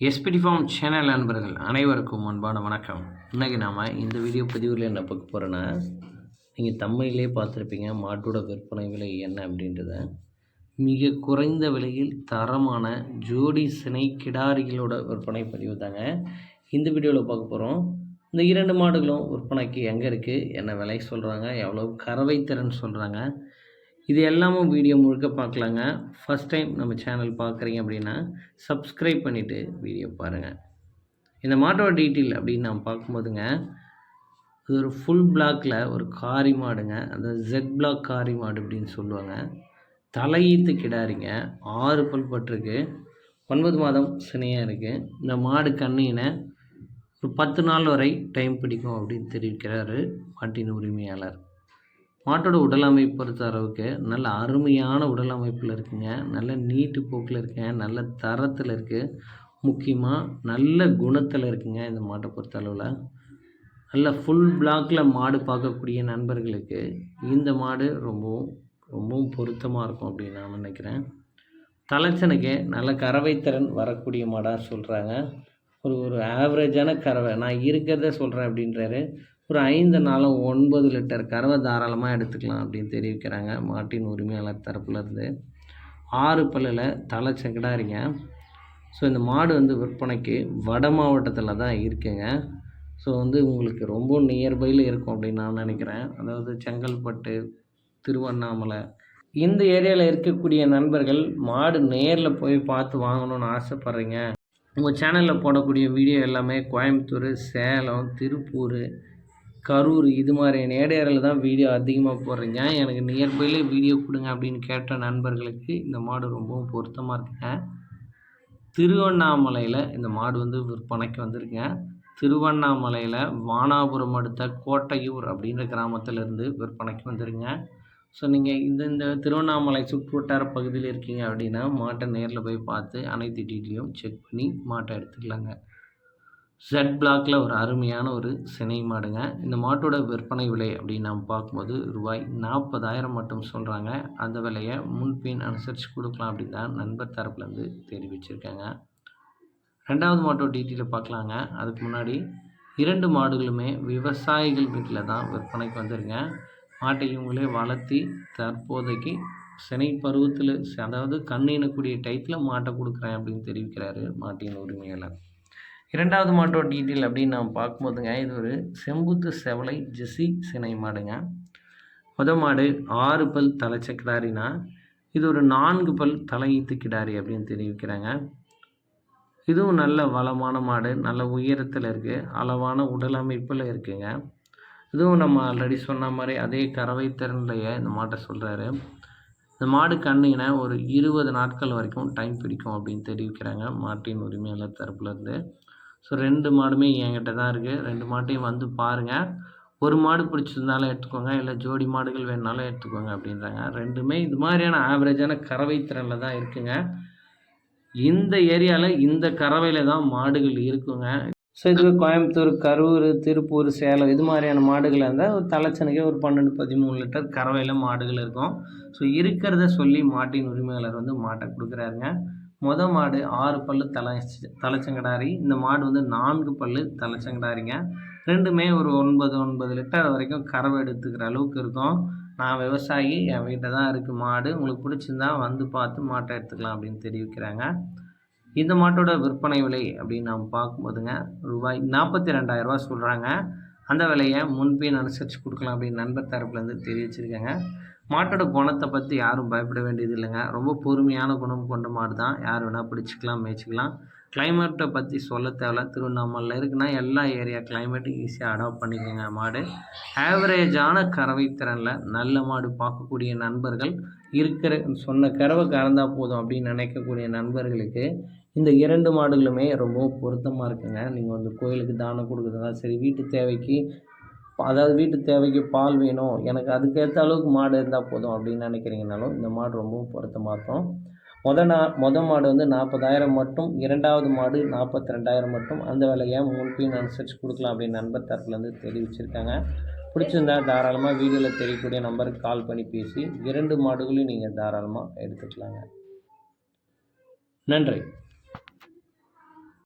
SPD form channel நண்பர்கள் அனைவருக்கும் அன்பான வணக்கம். இன்றைக்கி நாம் இந்த வீடியோ பதிவில் என்ன பார்க்க போகிறோன்னா நீங்கள் தமிழிலே பார்த்துருப்பீங்க மாட்டோட விற்பனை விலை என்ன அப்படின்றத. மிக குறைந்த விலையில் தரமான ஜோடி சினை கிடாரிகளோட விற்பனை பதிவு தாங்க. இந்த வீடியோவில் பார்க்க போகிறோம் இந்த இரண்டு மாடுகளும் விற்பனைக்கு எங்கே இருக்குது என்ன விலை சொல்கிறாங்க எவ்வளோ கறவை திறன் சொல்கிறாங்க இது எல்லாமும் வீடியோ முழுக்க பார்க்கலாங்க. ஃபஸ்ட் டைம் நம்ம சேனல் பார்க்குறீங்க அப்படின்னா சப்ஸ்கிரைப் பண்ணிவிட்டு வீடியோ பாருங்கள் இந்த மாட்டோட டீட்டெயில் அப்படின்னு நான் பார்க்கும்போதுங்க இது ஒரு ஃபுல் பிளாக்கில் ஒரு காரி மாடுங்க. அந்த ஜெட் பிளாக் காரி மாடு அப்படின்னு சொல்லுவாங்க. தலையீத்து கிடாரிங்க. ஆறு பல் பட்டிருக்கு. ஒன்பது மாதம் சினையாக இருக்குது இந்த மாடு கண்ணினை ஒரு பத்து நாள் வரை டைம் பிடிக்கும் அப்படின்னு தெரிவிக்கிறாரு மாட்டின் உரிமையாளர். மாட்டோட உடல் அமைப்பு பொறுத்த அளவுக்கு நல்ல அருமையான உடல் அமைப்பில் இருக்குங்க. நல்ல நீட்டு போக்கில் இருக்குங்க நல்ல தரத்தில் இருக்குது முக்கியமாக நல்ல குணத்தில் இருக்குங்க இந்த மாட்டை பொறுத்த அளவில். நல்ல ஃபுல் பிளாக்கில் மாடு பார்க்கக்கூடிய நண்பர்களுக்கு இந்த மாடு ரொம்பவும் ரொம்பவும் பொருத்தமாக இருக்கும் அப்படின்னு நான் நினைக்கிறேன். தலைச்சனுக்கு நல்ல கறவைத்திறன் வரக்கூடிய மாடாக சொல்கிறாங்க ஒரு ஒரு ஆவரேஜான கறவை. நான் இருக்கிறத சொல்கிறேன் அப்படின்றாரு. ஒரு ஐந்து நாளும் ஒன்பது லிட்டர் கறவை தாராளமாக எடுத்துக்கலாம் அப்படின்னு தெரிவிக்கிறாங்க. மாட்டின் உரிமையாளர் தரப்புலேருந்து ஆறு பல்லில் தலை செங்கடாரிங்க ஸோ இந்த மாடு வந்து விற்பனைக்கு வட மாவட்டத்தில் தான் இருக்குங்க. ஸோ வந்து உங்களுக்கு ரொம்ப நியர்பையில் இருக்கும் அப்படின்னு நான் நினைக்கிறேன். அதாவது செங்கல்பட்டு திருவண்ணாமலை. இந்த ஏரியாவில் இருக்கக்கூடிய நண்பர்கள் மாடு நேரில் போய் பார்த்து வாங்கணும்னு ஆசைப்பட்றீங்க. உங்கள் சேனலில் போடக்கூடிய வீடியோ எல்லாமே கோயம்புத்தூர் சேலம் திருப்பூர் கரூர் இது மாதிரியான ஏரியாவில் தான் வீடியோ அதிகமாக போடுறீங்க. எனக்கு நியர்பைலே வீடியோ கொடுங்க அப்படின்னு கேட்ட நண்பர்களுக்கு இந்த மாடு ரொம்பவும் பொருத்தமாக இருக்குங்க. திருவண்ணாமலையில் இந்த மாடு வந்து விற்பனைக்கு வந்திருக்குங்க. திருவண்ணாமலையில் வானாபுரம் அடுத்த கோட்டையூர் அப்படின்ற கிராமத்திலேருந்து விற்பனைக்கு வந்துருங்க ஸோ நீங்கள் இந்த இந்த திருவண்ணாமலை சுற்றுவட்டார பகுதியில் இருக்கீங்க அப்படின்னா மாட்டை நேரில் போய் பார்த்து அனைத்து டீட்டெயிலையும் செக் பண்ணி மாட்டை எடுத்துக்கலாங்க. ஜெட் பிளாக்கில் ஒரு அருமையான ஒரு சினை மாடுங்க இந்த மாட்டோட விற்பனை விலை அப்படின்னு நாம் பார்க்கும்போது ரூபாய் நாற்பதாயிரம் மட்டும் சொல்கிறாங்க அந்த விலையை முன்பின் அனுசரித்து கொடுக்கலாம் அப்படின்னு தான் நண்பர் தரப்புலேருந்து தெரிவிச்சிருக்காங்க. ரெண்டாவது மாட்டோட டீட்டெயிலை பார்க்கலாங்க. அதுக்கு முன்னாடி இரண்டு மாடுகளுமே விவசாயிகள் வீட்டில் தான் விற்பனைக்கு வந்துருங்க. மாட்டை இவங்களே வளர்த்தி தற்போதைக்கு சினை பருவத்தில் அதாவது கண்ணினக்கூடிய டைத்தில் மாட்டை கொடுக்குறேன் அப்படின்னு தெரிவிக்கிறாரு மாட்டின் உரிமையாளர். இரண்டாவது மாட்டோட டீட்டெயில் அப்படின்னு நம்ம பார்க்கும்போதுங்க இது ஒரு செம்புத்து செவலை ஜெசி சினை மாடுங்க. முத மாடு ஆறு பல் தலைச்ச கிடாரினா இது ஒரு நான்கு பல் தலையீத்து கிடாரி அப்படின்னு தெரிவிக்கிறாங்க. இதுவும் நல்ல வளமான மாடு நல்ல உயரத்தில் இருக்குது அளவான உடல் அமைப்பில் இருக்குங்க. இதுவும் நம்ம ஆல்ரெடி சொன்ன மாதிரி அதே கறவை திறன்லையே இந்த மாட்டை சொல்கிறாரு இந்த மாடு கண்ணிங்கன்னா ஒரு இருபது நாட்கள் வரைக்கும் டைம் பிடிக்கும் அப்படின்னு தெரிவிக்கிறாங்க மாட்டின் உரிமையாளர் தரப்புலேருந்து ஸோ ரெண்டு மாடுமே என்கிட்ட தான் இருக்குது ரெண்டு மாட்டையும் வந்து பாருங்கள் ஒரு மாடு பிடிச்சிருந்தாலும் எடுத்துக்கோங்க. இல்லை ஜோடி மாடுகள் வேணுனாலும் எடுத்துக்கோங்க அப்படின்றாங்க. ரெண்டுமே இது மாதிரியான ஆவரேஜான கறவை திறனில் தான் இருக்குங்க. இந்த ஏரியாவில் இந்த கறவையில் தான் மாடுகள் இருக்குங்க. ஸோ இது கோயம்புத்தூர் கரூர் திருப்பூர் சேலம் இது மாதிரியான மாடுகள் இருந்தால் ஒரு தலைச்சனுக்கே ஒரு பன்னெண்டு பதிமூணு லிட்டர் கறவையில் மாடுகள் இருக்கும். ஸோ இருக்கிறத சொல்லி மாட்டின் உரிமையாளர் வந்து மாட்டை கொடுக்குறாருங்க. மொத மாடு ஆறு பல்லு தலை தலைச்சங்கடாரி. இந்த மாடு வந்து நான்கு பல்லு தலைச்சங்கடாரிங்க. ரெண்டுமே ஒரு ஒன்பது ஒன்பது லிட்டர் வரைக்கும் கறவை எடுத்துக்கிற அளவுக்கு இருக்கும். நான் விவசாயி என் வீட்டில் தான் இருக்குது மாடு. உங்களுக்கு பிடிச்சிருந்தா வந்து பார்த்து மாட்டை எடுத்துக்கலாம் அப்படின்னு தெரிவிக்கிறாங்க. இந்த மாட்டோட விற்பனை விலை அப்படின்னு நம்ம பார்க்கும்போதுங்க ரூபாய் நாற்பத்தி ரெண்டாயிரரூபா சொல்கிறாங்க அந்த விலையை முன்பின் அனுசரித்து கொடுக்கலாம் அப்படின்னு நண்பர் தரப்புலேருந்து தெரிவிச்சிருக்காங்க. மாட்டோட குணத்தை பற்றி யாரும் பயப்பட வேண்டியது இல்லைங்க. ரொம்ப பொறுமையான குணம் கொண்ட மாடு தான் யார் வேணால் பிடிச்சிக்கலாம் மேய்ச்சிக்கலாம். கிளைமேட்டை பற்றி சொல்ல தேவையில்ல. திருவண்ணாமலையில் இருக்குன்னா எல்லா ஏரியா கிளைமேட்டும் ஈஸியாக அடாப்ட் பண்ணிக்கோங்க மாடு. ஆவரேஜான கறவை திறனில் நல்ல மாடு பார்க்கக்கூடிய நண்பர்கள் இருக்கிற சொன்ன கறவை கறந்தால் போதும் அப்படின்னு நினைக்கக்கூடிய நண்பர்களுக்கு இந்த இரண்டு மாடுகளுமே ரொம்ப பொருத்தமாக இருக்குங்க. நீங்கள் வந்து கோயிலுக்கு தானம் கொடுக்குறதா சரி வீட்டு தேவைக்கு அதாவது வீட்டு தேவைக்கு பால் வேணும். எனக்கு அதுக்கேற்ற அளவுக்கு மாடு இருந்தால் போதும் அப்படின்னு நினைக்கிறீங்கனாலும் இந்த மாடு ரொம்பவும் பொருத்தமாக இருக்கும். மொத நா மொத மாடு வந்து நாற்பதாயிரம் மட்டும் இரண்டாவது மாடு நாற்பத்தி ரெண்டாயிரம் மட்டும். அந்த விலையை முன்பின் அனுசரித்து கொடுக்கலாம் அப்படின்னு நண்பர் தரப்புலேருந்து தெரிவிச்சிருக்காங்க பிடிச்சிருந்தா தாராளமாக வீடியோவில் தெரியக்கூடிய நம்பருக்கு கால் பண்ணி பேசி இரண்டு மாடுகளையும் நீங்கள் தாராளமாக எடுத்துக்கலாங்க. நன்றி.